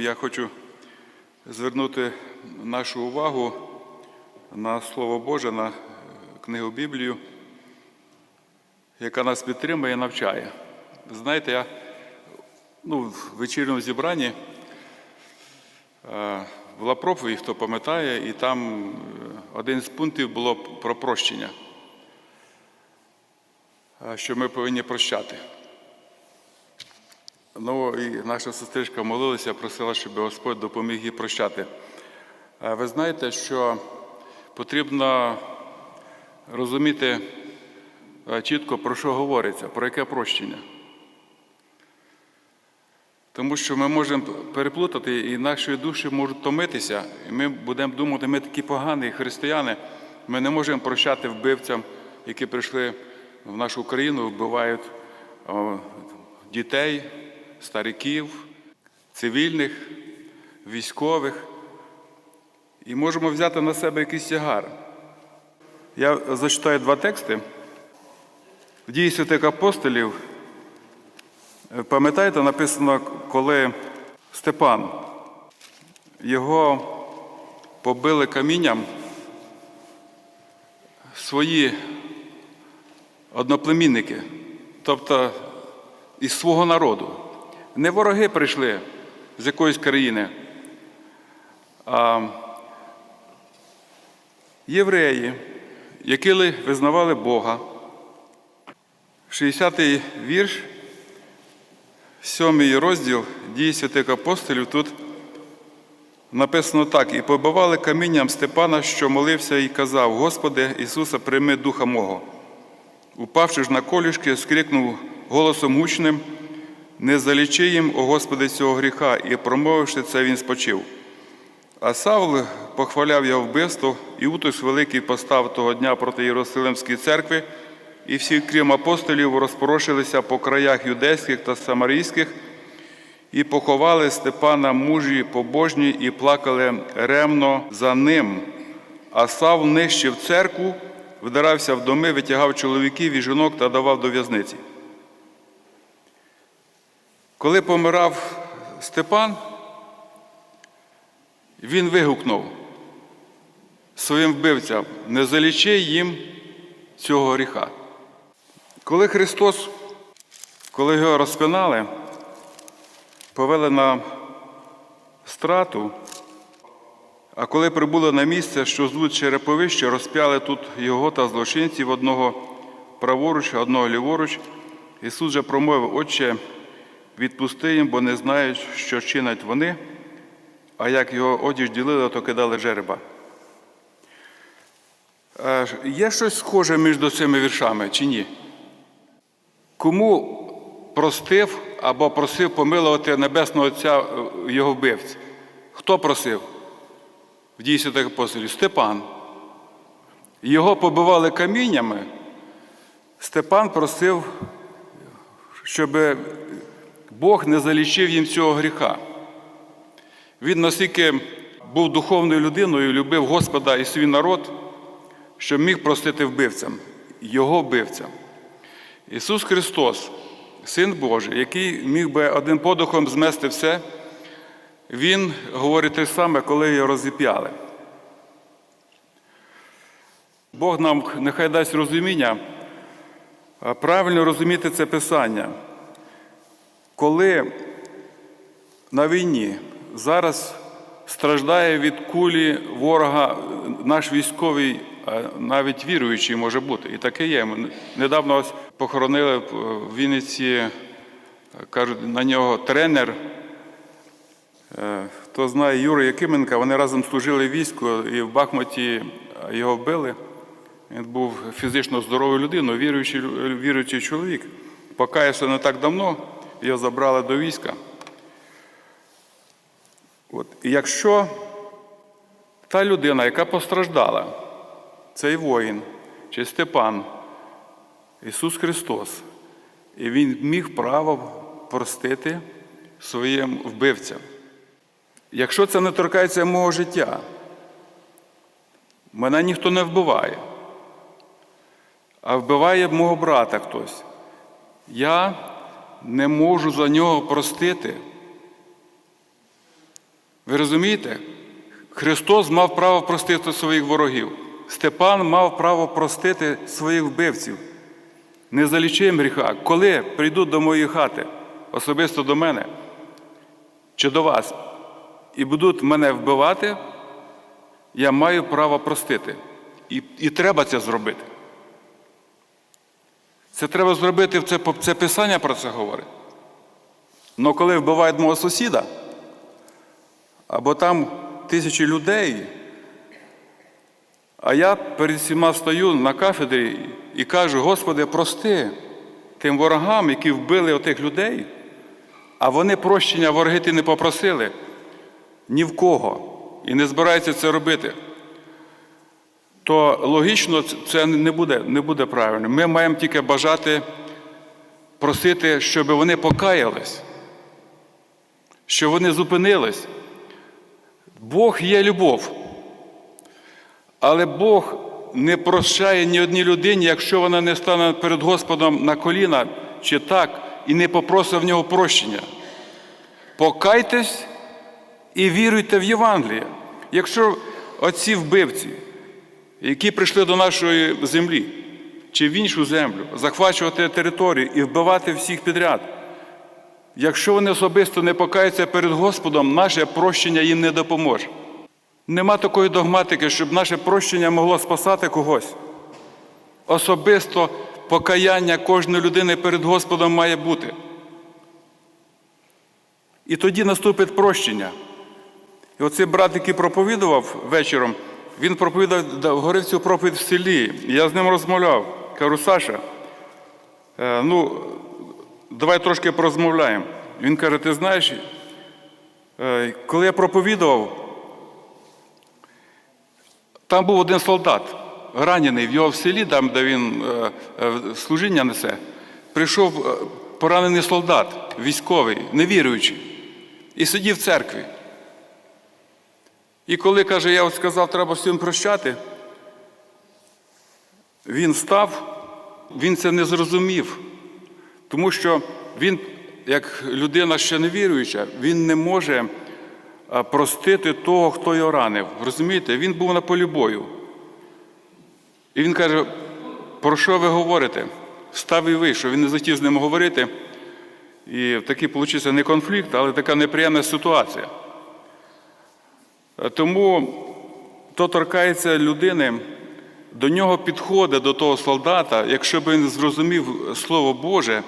Я хочу звернути нашу увагу на Слово Боже, на книгу Біблію, яка нас підтримує і навчає. Знаєте, я ну, в вечірньому зібранні е, була проповідь, хто пам'ятає, і там е, один з пунктів було про прощення, е, що ми повинні прощати. Ну і наша сестричка молилася, просила, щоб Господь допоміг їй прощати. Ви знаєте, що потрібно розуміти е, чітко, про що говориться, про яке прощення. Тому що ми можемо переплутати, і наші душі можуть томитися, і ми будемо думати, ми такі погані християни, ми не можемо прощати вбивцям, які прийшли в нашу країну, вбивають дітей, стариків, цивільних, військових. І можемо взяти на себе якийсь тягар. Я зачитаю два тексти. В дії святих апостолів, пам'ятаєте, написано, коли Степан його побили камінням свої одноплемінники, тобто із свого народу. Не вороги прийшли з якоїсь країни, а євреї, які визнавали Бога. 60-й вірш, 7 розділ дії святих апостолів тут написано так: і побивали камінням Степана, що молився і казав: Господи Ісуса, прийми духа мого. Упавши ж на колішки, скрикнув голосом гучним, не залічи їм, о Господи, цього гріха, і промовивши це, він спочив. А Савл похваляв його вбивство, і утис великий постав того дня проти Єрусалимської церкви, і всі, крім апостолів, розпорошилися по краях юдейських та самарійських, і поховали Степана мужі побожні, і плакали ремно за ним. А Савл нищив церкву, вдирався в доми, витягав чоловіків і жінок та давав до в'язниці. Коли помирав Степан, він вигукнув своїм вбивцям, не залічи їм цього гріха. Коли Христос, коли його розпинали, повели на страту, а коли прибули на місце, що звуть Череповище, розп'яли тут його та злочинців одного праворуч, одного ліворуч, Ісус же промовив, Отче, відпусти їм, бо не знають, що чинять вони, а як його одіж ділили, то кидали жереба. Є щось схоже між цими віршами чи ні? Кому простив або просив помилувати Небесного Отця е, його вбивць? Хто просив? В дії святих апостолів? Степан. Його побивали каміннями. Степан просив, щоб Бог не залічив їм цього гріха. Він настільки був духовною людиною, любив Господа і свій народ, що міг простити вбивцям, його вбивцям. Ісус Христос, Син Божий, який міг би одним подухом змести все, Він говорить те саме, коли його розіп'яли. Бог нам нехай дасть розуміння, правильно розуміти це Писання. Коли на війні зараз страждає від кулі ворога наш військовий, навіть віруючий може бути. І таке є. Ми недавно ось похоронили в Вінниці, кажуть, на нього тренер. Е, Хто знає Юру Якименка, вони разом служили війську і в Бахмуті його вбили. Він був фізично здоровою людиною, віруючий, віруючий чоловік. Покаявся не так давно, його забрали до війська. От. Якщо та людина, яка постраждала, цей воїн чи Степан, Ісус Христос, і Він міг право простити своїм вбивцям. Якщо це не торкається мого життя, мене ніхто не вбиває, а вбиває мого брата хтось. Я не можу за нього простити Ви розумієте? Христос мав право простити своїх ворогів. Степан мав право простити своїх вбивців. Не залічим гріха. Коли прийдуть до моєї хати, особисто до мене чи до вас, і будуть мене вбивати, я маю право простити. І, і треба це зробити. Це треба зробити, це, це Писання про це говорить. Але коли вбивають мого сусіда, або там тисячі людей, а я перед всіма стою на кафедрі і кажу, Господи, прости тим ворогам, які вбили отих людей, а вони прощення вороги ти не попросили ні в кого і не збираються це робити, то логічно це не буде, не буде правильно. Ми маємо тільки бажати просити, щоб вони покаялись, щоб вони зупинились. Бог є любов. Але Бог не прощає ні одній людині, якщо вона не стане перед Господом на коліна чи так, і не попросить в нього прощення. Покайтесь і віруйте в Євангеліє. Якщо оці вбивці, які прийшли до нашої землі чи в іншу землю, захвачувати територію і вбивати всіх підряд, якщо вони особисто не покаються перед Господом, наше прощення їм не допоможе. Нема такої догматики, щоб наше прощення могло спасати когось. Особисто покаяння кожної людини перед Господом має бути. І тоді наступить прощення. І оцей брат, який проповідував вечором, він проповідав, говорив цю проповідь в селі. Я з ним розмовляв. Кажу, Саша, е, ну, давай трошки порозмовляємо. Він каже: ти знаєш, е, коли я проповідував, там був один солдат, ранений в його в селі, там, де він е, служіння несе. Прийшов поранений солдат, військовий, невіруючий, і сидів в церкві. І коли каже, я сказав, треба всім прощати, він став, він це не зрозумів, тому що він, як людина ще не віруюча, він не може простити того, хто його ранив. Розумієте, він був на полі бою. І він каже, про що ви говорите? Встав і вийшов, він не захотів з ним говорити. І такий получився не конфлікт, але така неприємна ситуація. Тому то торкається людини, до нього підходить до того солдата, якщо б він зрозумів Слово Боже,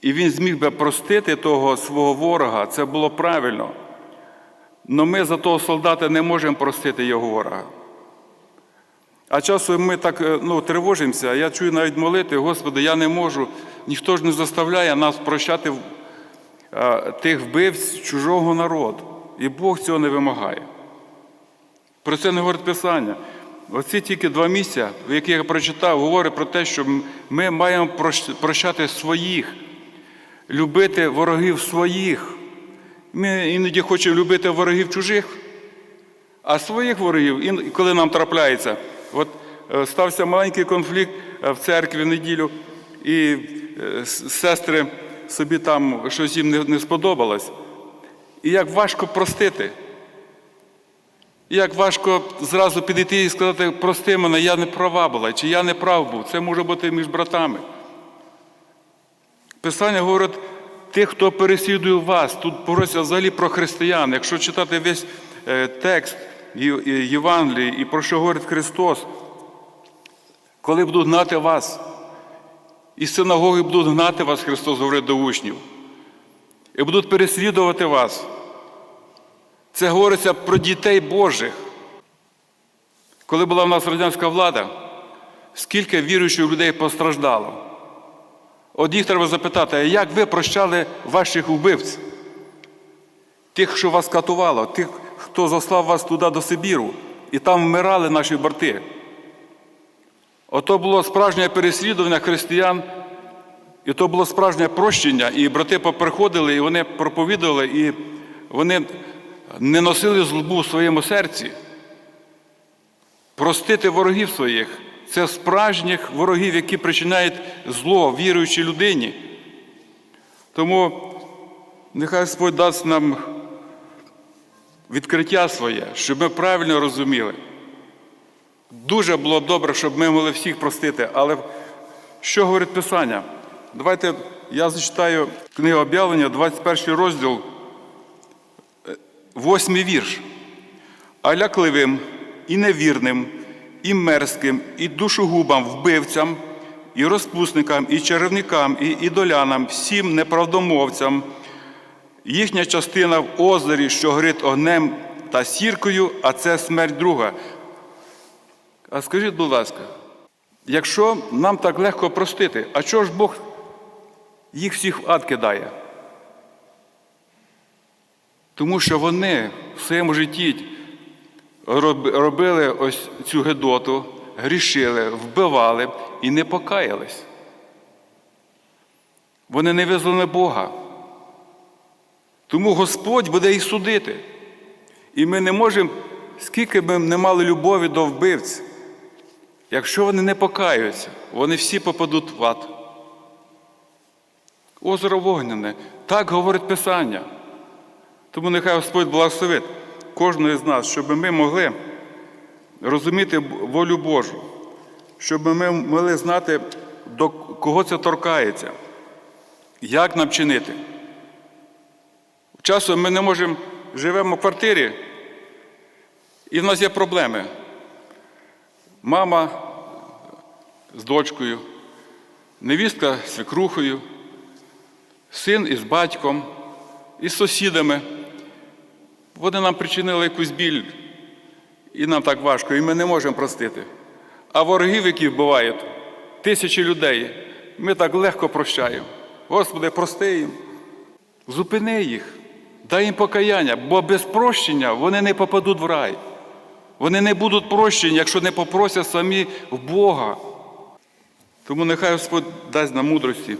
і він зміг би простити того свого ворога, це було правильно. Але ми за того солдата не можемо простити його ворога. А часом ми так ну, тривожимося, я чую навіть молити, Господи, я не можу, ніхто ж не заставляє нас прощати тих вбивць чужого народу. І Бог цього не вимагає. Про це не говорить Писання. Оці тільки два місця, яких я прочитав, говорить про те, що ми маємо прощати своїх, любити ворогів своїх. Ми іноді хочемо любити ворогів чужих, а своїх ворогів, коли нам трапляється, от стався маленький конфлікт в церкві в неділю, і сестри собі там щось їм не сподобалось. І як важко простити. І як важко зразу підійти і сказати, прости мене, я не права була, чи я не прав був. Це може бути між братами. Писання говорить, тих, хто переслідує вас, тут говориться взагалі про християн. Якщо читати весь текст Євангелії і про що говорить Христос, коли будуть гнати вас, і синагоги будуть гнати вас, Христос говорить до учнів, і будуть переслідувати вас. Це говориться про дітей Божих. Коли була в нас радянська влада, скільки віруючих людей постраждало? От їх треба запитати, а як ви прощали ваших вбивців? Тих, що вас катувало, тих, хто заслав вас туди до Сибіру, і там вмирали наші борти. Ото було справжнє переслідування християн, і то було справжнє прощення, і брати поприходили, і вони проповідували, і вони не носили злобу в своєму серці. Простити ворогів своїх це справжніх ворогів, які причиняють зло віруючій людині. Тому нехай Господь дасть нам відкриття своє, щоб ми правильно розуміли. Дуже було б добре, щоб ми могли всіх простити, але що говорить Писання? Давайте я зачитаю книгу об'явлення, 21 розділ, е, восьмий вірш. А лякливим і невірним, і мерзким, і душогубам, вбивцям, і розпусникам, і чарівникам, і ідолянам, всім неправдомовцям, їхня частина в озері, що горить огнем та сіркою, а це смерть друга. А скажіть, будь ласка, якщо нам так легко простити, а чого ж Бог їх всіх в ад кидає? Тому що вони в своєму житті робили ось цю гедоту, грішили, вбивали і не покаялись. Вони не визнали Бога. Тому Господь буде їх судити. І ми не можемо, скільки б не мали любові до вбивць, якщо вони не покаються, вони всі попадуть в ад. Озеро вогняне. Так говорить Писання. Тому нехай Господь благословить кожного з нас, щоб ми могли розуміти волю Божу, щоб ми могли знати, до кого це торкається, як нам чинити. Часом ми не можемо живемо в квартирі, і в нас є проблеми. Мама з дочкою, невістка з свекрухою, син із батьком, із сусідами. Вони нам причинили якусь біль, і нам так важко, і ми не можемо простити. А ворогів, які вбивають тисячі людей, ми так легко прощаємо. Господи, прости їм, зупини їх, дай їм покаяння, бо без прощення вони не попадуть в рай. Вони не будуть прощені, якщо не попросять самі в Бога. Тому нехай Господь дасть нам мудрості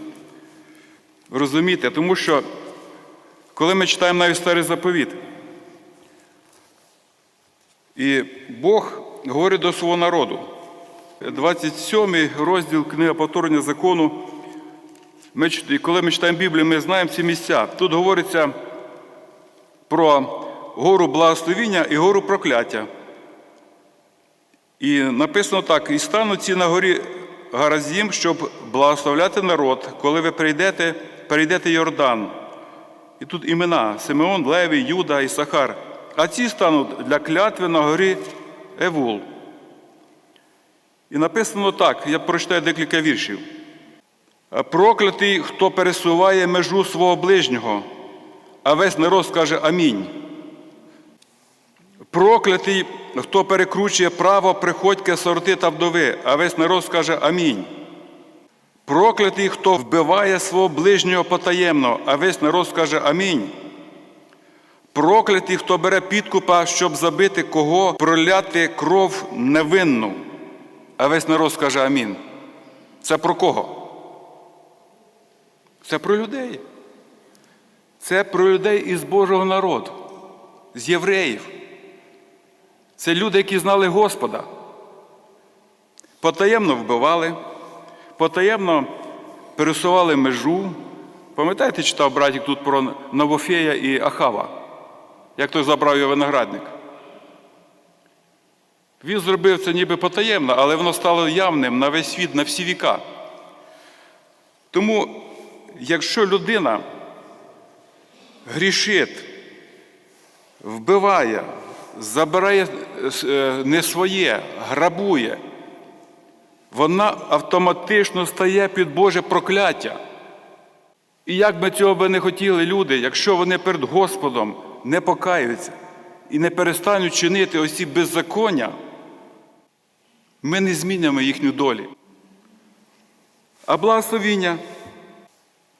розуміти, тому що коли ми читаємо навіть старий заповіт, і Бог говорить до свого народу, 27 розділ книги повторення закону. Ми, коли ми читаємо Біблію, ми знаємо ці місця. Тут говориться про гору благословіння і гору прокляття. І написано так: і стануть ці на горі Гаразім, щоб благословляти народ, коли ви прийдете, перейдете Йордан. І тут імена Симеон, Левій, Юда і Сахар. А ці стануть для клятви на горі Евул. І написано так: я прочитаю декілька віршів. Проклятий, хто пересуває межу свого ближнього, а весь народ скаже Амінь. Проклятий, хто перекручує право приходька сорти та вдови, а весь народ скаже Амінь. Проклятий, хто вбиває свого ближнього потаємно, а весь народ скаже Амінь. Проклятий, хто бере підкупа, щоб забити кого, проляти кров невинну, а весь народ скаже Амінь. Це про кого? Це про людей. Це про людей із Божого народу, з євреїв. Це люди, які знали Господа. Потаємно вбивали, потаємно пересували межу. Пам'ятаєте, читав братик тут про Новофея і Ахава, як той забрав його виноградник? Він зробив це ніби потаємно, але воно стало явним на весь світ, на всі віка. Тому, якщо людина грішить, вбиває, забирає е, не своє, грабує, вона автоматично стає під Боже прокляття. І як би цього би не хотіли люди, якщо вони перед Господом не покаються і не перестануть чинити ось ці беззаконня, ми не змінимо їхню долю. А благословіння,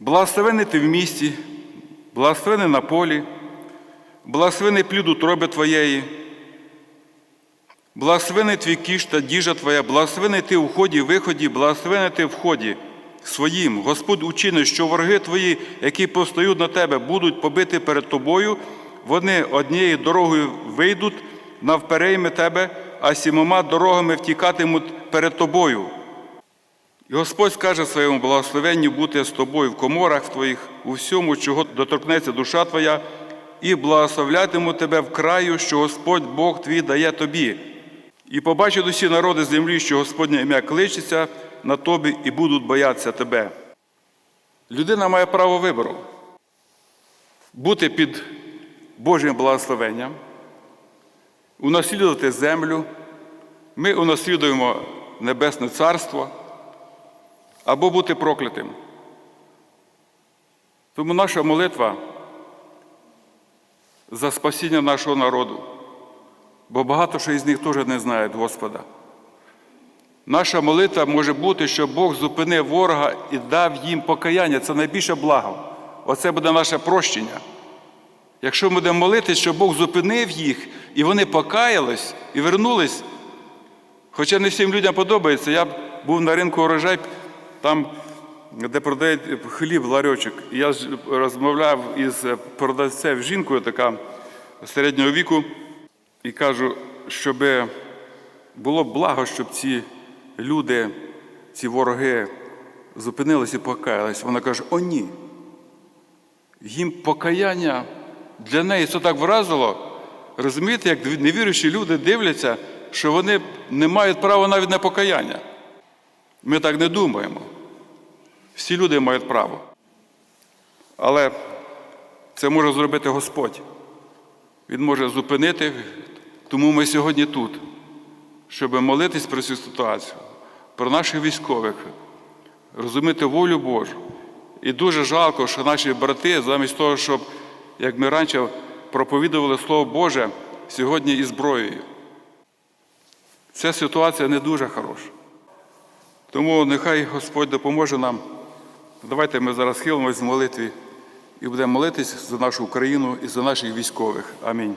благословений ти в місті, благословений на полі, благословений плід утроби твоєї, благословений твій кіш та діжа твоя, благословений ти у вході і виході, благословений ти в вході своїм. Господь учинить, що вороги твої, які постають на тебе, будуть побити перед тобою, вони однією дорогою вийдуть навперейми тебе, а сімома дорогами втікатимуть перед тобою. І Господь скаже своєму благословенню бути з тобою в коморах твоїх, у всьому, чого доторкнеться душа твоя, і благословлятиму тебе в краю, що Господь Бог твій дає тобі. І побачать усі народи землі, що Господнє ім'я кличеться на тобі і будуть боятися тебе. Людина має право вибору бути під Божим благословенням, унаслідувати землю. Ми унаслідуємо Небесне Царство або бути проклятим. Тому наша молитва за спасіння нашого народу, бо багато що із них теж не знають Господа. Наша молитва може бути, щоб Бог зупинив ворога і дав їм покаяння. Це найбільше благо. Оце буде наше прощення. Якщо ми будемо молитись, щоб Бог зупинив їх, і вони покаялись і вернулись. Хоча не всім людям подобається, я був на ринку урожай, там, де продають хліб, ларьочок. Я розмовляв із продавцем, жінкою, така середнього віку, і кажу, щоб було б благо, щоб ці люди, ці вороги зупинились і покаялись. Вона каже: о, ні. Їм покаяння для неї це так вразило. Розумієте, як невіруючі люди дивляться, що вони не мають права навіть на покаяння. Ми так не думаємо. Всі люди мають право. Але це може зробити Господь. Він може зупинити, тому ми сьогодні тут, щоб молитись про цю ситуацію, про наших військових, розуміти волю Божу. І дуже жалко, що наші брати, замість того, щоб, як ми раніше проповідували Слово Боже, сьогодні і зброєю. Ця ситуація не дуже хороша. Тому нехай Господь допоможе нам. Давайте ми зараз схилимось в молитві і будемо молитись за нашу Україну і за наших військових. Амінь.